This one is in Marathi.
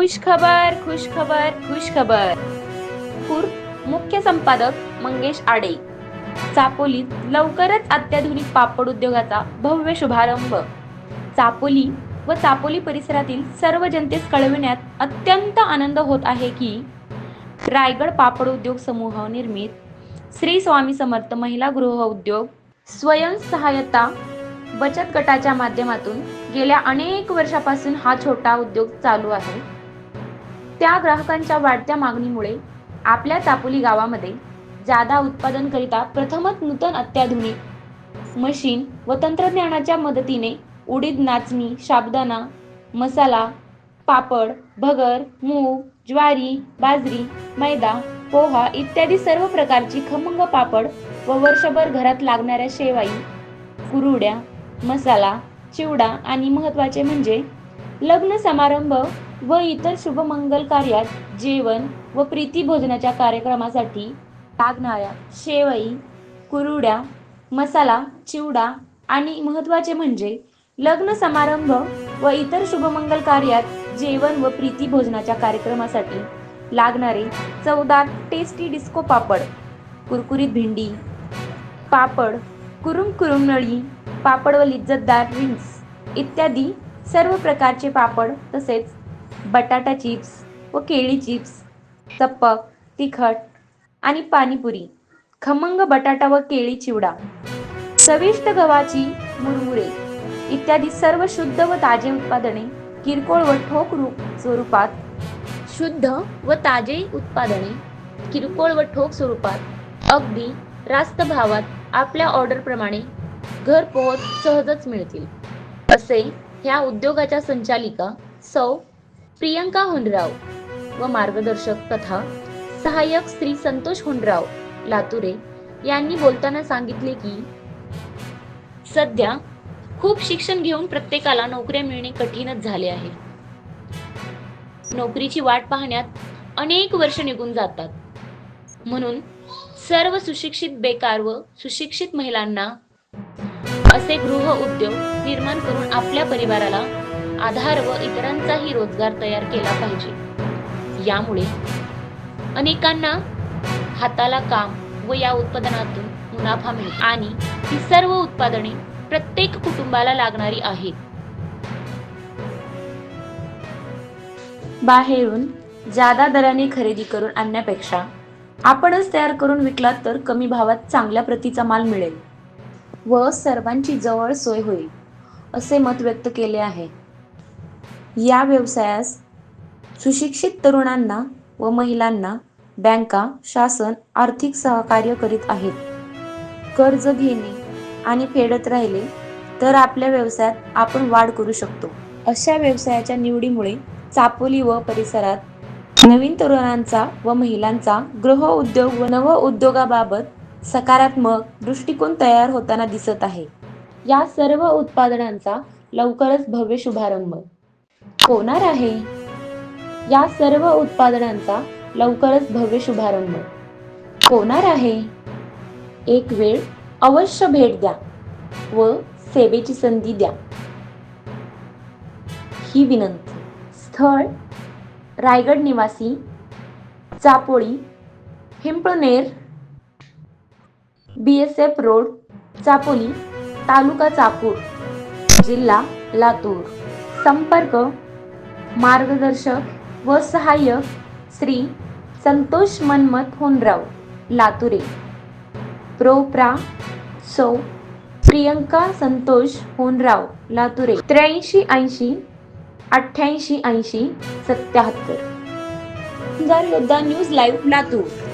खुश खबर खुश खबर खुश खबर पूर मुख्य संपादक मंगेश आडे. चापोलीत लवकरच अत्याधुनिक पापड उद्योगाचा भव्य शुभारंभ. चापोली व चापोली परिसरातील सर्व जनतेस कळविण्यात अत्यंत आनंद होत आहे की रायगड पापड उद्योग समूह निर्मित श्री स्वामी समर्थ महिला गृह उद्योग स्वयंसहायता बचत गटाच्या माध्यमातून गेल्या अनेक वर्षापासून हा छोटा उद्योग चालू आहे. त्या ग्राहकांच्या वाढत्या मागणीमुळे आपल्या चापोली गावामध्ये जादा उत्पादनकरिता प्रथमच नूतन अत्याधुनिक मशीन व तंत्रज्ञानाच्या मदतीने उडीद नाचणी शाबदाना मसाला पापड भगर मूग ज्वारी बाजरी मैदा पोहा इत्यादी सर्व प्रकारची खमंग पापड व वर्षभर घरात लागणाऱ्या शेवाई कुरुड्या मसाला चिवडा आणि महत्त्वाचे म्हणजे लग्न समारंभ व इतर शुभमंगल कार्यात जेवण व प्रीती भोजनाच्या कार्यक्रमासाठी लागणाऱ्या शेवई कुरुड्या मसाला चिवडा आणि महत्त्वाचे म्हणजे लग्न समारंभ व इतर शुभमंगल कार्यात जेवण व प्रीती भोजनाच्या कार्यक्रमासाठी लागणारे चवदार टेस्टी डिस्को पापड कुरकुरीत भेंडी पापड कुरुम कुरुम नळी पापड व लिज्जतदार रिंग्स इत्यादी सर्व प्रकारचे पापड तसेच बटाटा चिप्स व केळी चिप्स चप्पक तिखट आणि पाणीपुरी खमंग बटाटा व केळी चिवडा चविष्ट गव्हाची मुरमुरे इत्यादी सर्व शुद्ध व ताजे उत्पादने किरकोळ व ठोक रूप स्वरूपात शुद्ध व ताजे उत्पादने किरकोळ व ठोक स्वरूपात अगदी रास्त भावात आपल्या ऑर्डरप्रमाणे घरपोच सहजच मिळतील. असे ह्या उद्योगाच्या संचालिका सौ प्रियंका होनराव व मार्गदर्शक तथा सहाय्यक श्री संतोष होनराव लातुरे यांनी बोलताना सांगितले की सध्या खूप शिक्षण घेऊन प्रत्येकाला नोकऱ्या मिळणे कठीणच झाले आहे. नोकरीची वाट पाहण्यात अनेक वर्ष निघून जातात. म्हणून सर्व सुशिक्षित बेकार व सुशिक्षित महिलांना असे गृह उद्योग निर्माण करून आपल्या परिवाराला आधार व इतरांचाही रोजगार तयार केला पाहिजे. यामुळे अनेकांना हाताला काम व या उत्पादनातून मुनाफा मिळतो. आणि ही सर्व उत्पादने प्रत्येक कुटुंबाला लागणारी आहेत. बाहेरून जादा दराने खरेदी करून आणण्यापेक्षा आपणच तयार करून विकलात तर कमी भावात चांगल्या प्रतीचा माल मिळेल व सर्वांची जवळ सोय होईल असे मत व्यक्त केले आहे. या व्यवसायास सुशिक्षित तरुणांना व महिलांना बँका शासन आर्थिक सहकार्य करीत आहेत. कर्ज घेणे आणि फेडत राहिले तर आपल्या व्यवसायात आपण वाढ करू शकतो. अशा व्यवसायाच्या निवडीमुळे चापोली व परिसरात नवीन तरुणांचा व महिलांचा गृह उद्योग व नव उद्योगाबाबत सकारात्मक दृष्टिकोन तयार होताना दिसत आहे. या सर्व उत्पादनांचा लवकरच भव्य शुभारंभ. होणार आहे. या सर्व उत्पादनांचा लवकरच भव्य शुभारंभ. होणार आहे. एक वेळ अवश्य भेट द्या व सेवेची संधी द्या. ही विनंती. स्थळ रायगड निवासी Chapoli Himpalner B S F road Chapoli तालुका चाकूर जिल्हा लातूर. संपर्क मार्गदर्शक व सहाय्यक श्री संतोष मनमत होनराव लातुरे. प्रोप्रा सौ प्रियंका संतोष होनराव लातुरे. त्र्याऐंशी ऐंशी अठ्ठ्याऐंशी ऐंशी सत्याहत्तर. योद्धा न्यूज लाईव्ह लातूर.